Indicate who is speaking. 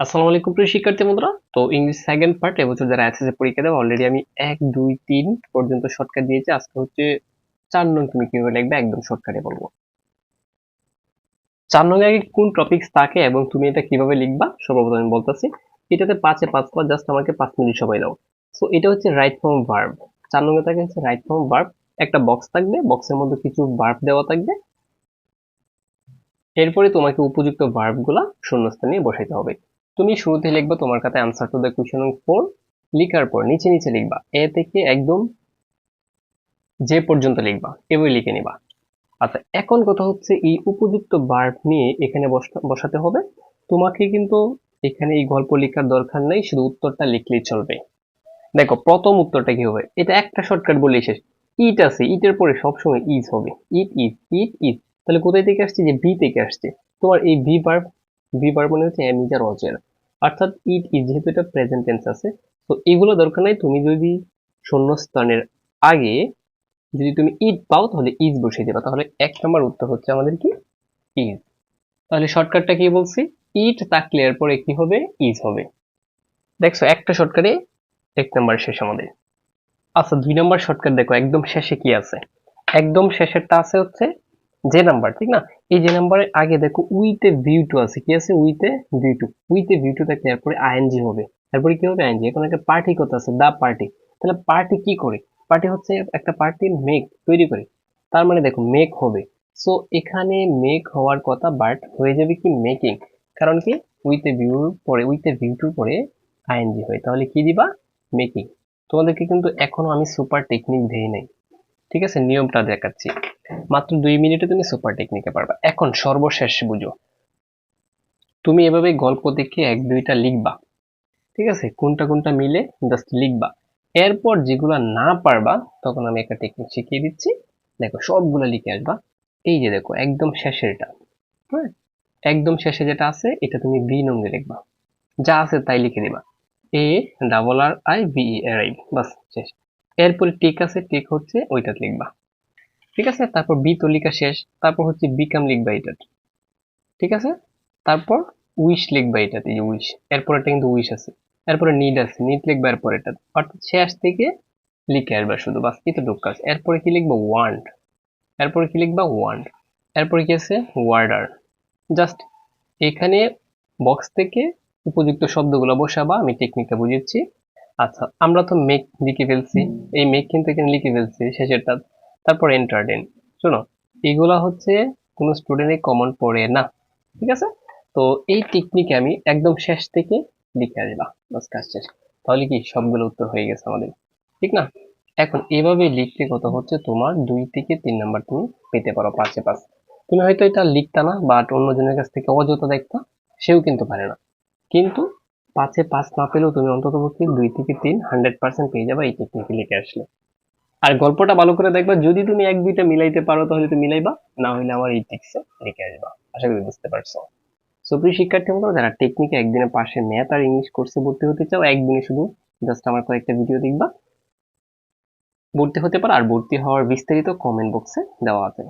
Speaker 1: আসসালামু আলাইকুম প্রিয় শিক্ষার্থী বন্ধুরা। তো ইংলিশ সেকেন্ড পার্ট এবছর যারা এসএসসি পরীক্ষা দেবে অলরেডি আমি এক, দুই, তিন পর্যন্ত শর্টকাট দিয়েছি। আজকে হচ্ছে চার নং তুমি কীভাবে লিখবে, একদম শর্টকাটে বলব। চার নং আগে কোন টপিকস থাকে এবং তুমি এটা কীভাবে লিখবা, সর্বপ্রথম আমি বলতেছি। এটাতে পাঁচে পাঁচ পাঁচ জাস্ট আমাকে পাঁচ মিনিট সময় দাও। সো এটা হচ্ছে রাইট ফর্ম ভার্ব চার নঙ্গে থাকে হচ্ছে রাইট ফর্ম ভার্ব একটা বক্স থাকবে বক্সের মধ্যে কিছু ভার্ব দেওয়া থাকবে। এরপরে তোমাকে উপযুক্ত ভার্বগুলা শূন্যস্থানে বসাইতে হবে। তুমি শুরুতে লিখবা তোমার কাছে answer to the question four লিখার পর নিচে নিচে লিখবা। এ থেকে একদম যে পর্যন্ত লিখবা, এভাবে লিখে নিবা। আচ্ছা এখন কথা হচ্ছে এই উপযুক্ত ভার্ব নিয়ে এখানে বসাতে হবে। তোমাকে কিন্তু এখানে এই গল্প লেখার দরকার নেই, শুধু উত্তরটা লিখলেই চলবে। দেখো, প্রথম উত্তরটা কি হবে? এটা একটা শর্টকাট বলেই শেষ। ইট আছে ইটের পরে সবসময় ইজ হবে। ইট ইজ ইট ইজ তাহলে কোথায় থেকে আসছে? যে বি থেকে আসছে। তোমার এই বি ভার্ব ভি ভার্ব মানে হচ্ছে এম ইজ আর অজের অর্থাৎ ইট ইজ যেহেতু এটা প্রেজেন্ট টেন্স আছে, তো এগুলো দরকার নাই, তুমি যদি শূন্যস্থানের আগে যদি তুমি ইট পাও, তাহলে ইজ বসিয়ে দেবা। তাহলে এক নম্বর উত্তর হচ্ছে আমাদের কি? ইজ তাহলে শর্টকাটটা কি বলছি? ইট থাকলে এরপরে কি হবে? ইজ হবে। দেখছ, একটা শর্টকাটে এক নাম্বার শেষ আমাদের। আচ্ছা দুই নাম্বার শর্টকাট দেখো, একদম শেষে কি আছে? একদম শেষেরটা আছে হচ্ছে যে নাম্বার ঠিক না? এই যে নাম্বারের আগে দেখো উইতে ভিউ টু আছে। কি আছে? উইতে ভিউ টু উইতে ভিউ টু থাকলে এরপরে আইএনজি হবে। তারপরে কি হবে? আইএনজি এখন একটা পার্টি কথা আছে? দা পার্টি তাহলে পার্টি কি করে? পার্টি হচ্ছে একটা পার্টি মেক তৈরি করে। তার মানে দেখো মেক হবে। সো এখানে মেক হওয়ার কথা বাট হয়ে যাবে কি মেকিং কারণ কি? উইতে ভিউর পরে উইতে ভিউ টুর পরে আইএনজি হয়। তাহলে কি দিবা? মেকিং তোমাদেরকে কিন্তু এখনও আমি সুপার টেকনিক দেই নাই। ঠিক আছে? নিয়মটা দেখাচ্ছি। মাত্র দুই মিনিটে তুমি সুপার টেকনিকে পারবা। এখন সর্বশেষ বুঝো। তুমি এভাবে গল্প দেখে এক, দুইটা লিখবা। ঠিক আছে? কোনটা কোনটা মিলে জাস্ট লিখবা। এরপর যেগুলো না পারবা, তখন আমি একটা টেকনিক শিখিয়ে দিচ্ছি। দেখো, সবগুলো লিখে আসবা। এই যে দেখো, একদম শেষেরটা। হ্যাঁ? একদম শেষে যেটা আছে, এটা তুমি বি নঙ্গে লিখবা। যা আছে তাই লিখে দিবা। A double R I B R I বাস, শেষ। এরপরে টিক আছে টিক হচ্ছে ওইটা লিখবা। ঠিক আছে? তারপর বি তো শেষ। তারপর হচ্ছে বিকাম লিখবা এটা ঠিক আছে? তারপর উইশ লিখবা এটাতে যে উইশ এরপর এটা কিন্তু উইশ আছে। এরপরে নিড আছে। নিড লিখবা এরপর এটা অর্থাৎ শেষ থেকে লিখে আসবা শুধু, বাস এতটুকু কাজ। এরপরে কি লিখবা? ওয়ান্ট এরপরে কি লিখবা? ওয়ান্ট এরপরে কি আছে? ওয়ার্ডার জাস্ট এখানে বক্স থেকে উপযুক্ত শব্দগুলো বসাবা। আমি টেকনিকটা বুঝিয়েছি। আচ্ছা আমরা তো মেক লিখে ফেলছি। এই মেক কিন্তু এখানে লিখে ফেলছি। শেষেরটা তারপর এন্টারটেন শোনো, এগুলা হচ্ছে কোনো স্টুডেন্টে কমন পড়ে না, ঠিক আছে? তো এই টেকনিকে আমি একদম শেষ থেকে লিখে আসবা বাস কাজ শেষ। তাহলে কি সবগুলো উত্তর হয়ে গেছে আমাদের? ঠিক না? এখন এভাবে লিখতে কত হচ্ছে? তোমার দুই থেকে তিন নাম্বার তুমি পেতে পারো পাঁচে পাঁচ তুমি হয়তো এটা লিখতা না বাট অন্যজনের কাছ থেকে অযথা দেখতা, সেও কিন্তু পারে না। কিন্তু পাঁচে পাঁচ না পেলেও তুমি অন্তত পক্ষে দুই থেকে তিন হান্ড্রেড পার্সেন্ট পেয়ে যাবে এই টেকনিকে লিখে আসলে। আর গল্পটা ভালো করে দেখবা, যদি তুমি এক দুইটা মিলাইতে পারো, তাহলে তুমি মিলাইবা, না হলে আমার এই টিক্সে রেখে আসবা। আশা করি বুঝতে পারছ। সো প্রিয় শিক্ষার্থী মতো যারা টেকনিকে একদিনে পাশে ম্যাথ আর ইংলিশ কোর্সে ভর্তি হতে চাও, একদিনে শুধু জাস্ট আমার কয়েকটা ভিডিও দেখবা। ভর্তি হতে পারো, আর ভর্তি হওয়ার বিস্তারিত কমেন্ট বক্সে দেওয়া আছে।